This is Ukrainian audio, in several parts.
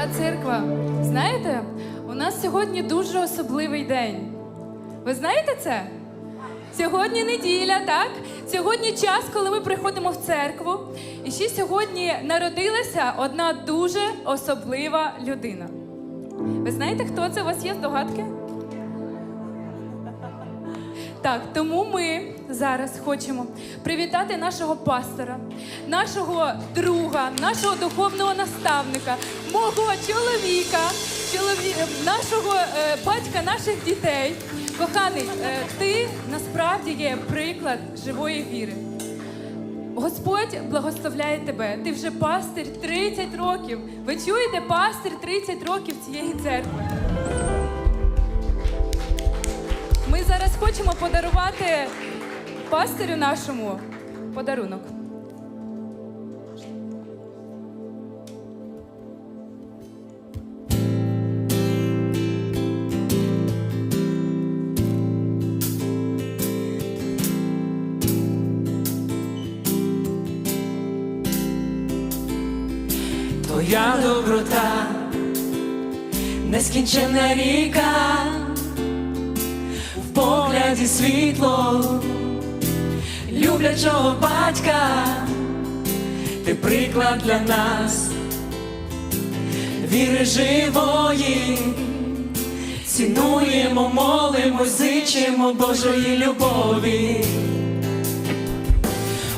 Дорога церква, знаєте, у нас сьогодні дуже особливий день. Ви знаєте це? Сьогодні неділя, так? Сьогодні час, коли ми приходимо в церкву. І ще сьогодні народилася одна дуже особлива людина. Ви знаєте, хто це? У вас є здогадки? Так, тому ми зараз хочемо привітати нашого пастора, нашого друга, нашого духовного наставника, мого чоловіка, чолові... нашого е, батька наших дітей. Коханий, е, ти насправді є приклад живої віри. Господь благословляє тебе. Ти вже пастир 30 років. Ви чуєте, пастир 30 років цієї церкви. Ми зараз хочемо подарувати пастирю нашому подарунок. Твоя доброта, нескінченна ріка, в погляді світло, люблячого батька, ти приклад для нас, віри живої, цінуємо, молимо, зичимо Божої любові.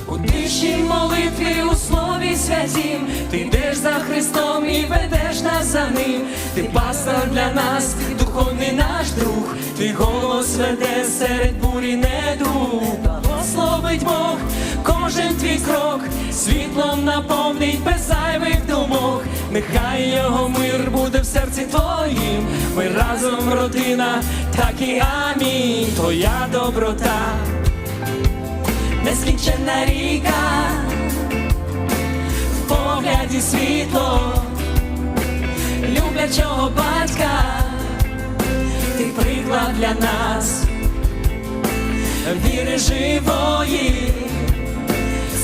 У тиші молитві у слові святім, ти йдеш за Христом і ведеш нас за ним. Ти пастор для нас, духовний наш друг, твій голос веде серед бурі недуг. Благословить Бог кожен твій крок, світлом наповнить без зайвих думок. Нехай його мир буде в серці твоїм. Ми разом родина, так і амінь. Твоя доброта нескінченна ріка, в погляді світло, люблячого батька, ти приклад для нас, віри живої,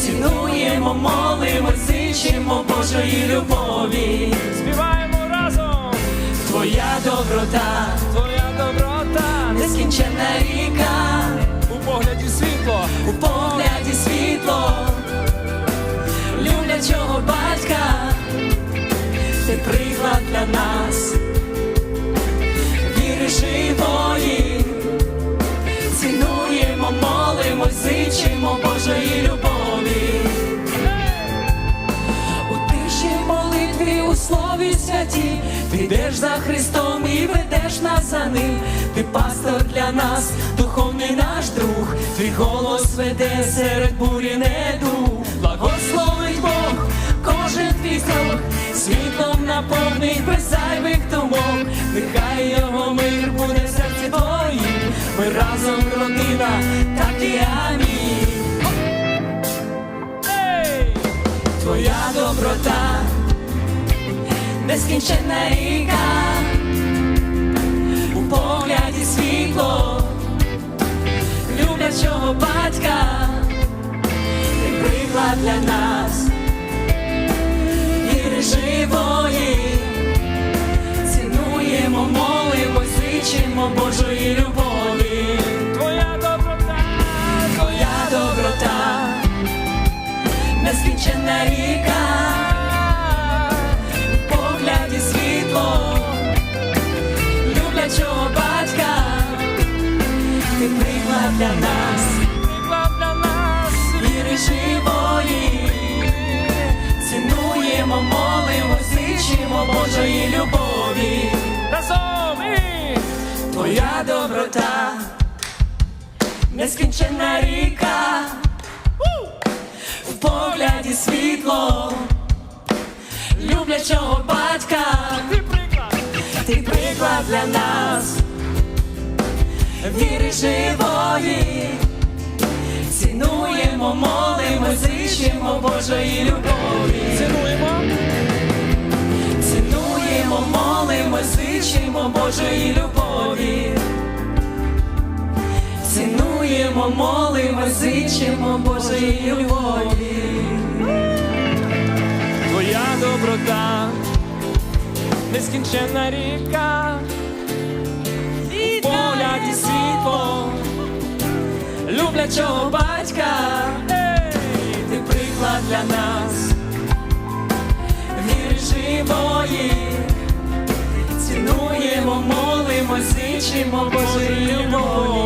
цінуємо, молимо, зичимо Божої любові. Співаємо разом! Твоя доброта, Твоя доброта нескінченна ріка. у погляді світло, у погляді світло, люблячого батька, ти приклад для нас, зичимо Божої любові. У тиші молитві у слові святі, ти йдеш за Христом і ведеш нас за ним. Ти пастор для нас, духовний наш друг, твій голос веде серед бурі неду. Благословить Бог кожен твій крок, світлом наповнить без зайвих думок. Нехай його мир буде в серці твоїм. Ми разом родина, доброта, нескінченна ріка, у погляді світло, люблячого батька, ти приклад для нас, віри живої, цінуємо, молимо, зичимо Божої любові. Твоя доброта, Твоя доброта, нескінченна ріка, доброта, нескінченна ріка, в погляді світло, люблячого батька, ти приклад, для нас, віри живої, цінуємо, молимо, зичимо Божої любові. цінуємо, Цінуємо, молимо, зичимо Божої любові. Молимо, зичимо Божої любові. Твоя доброта, нескінченна ріка, погляді світло, люблячого батька, ти приклад для нас, віри живої, цінуємо, молимось, зичимо Божої любові.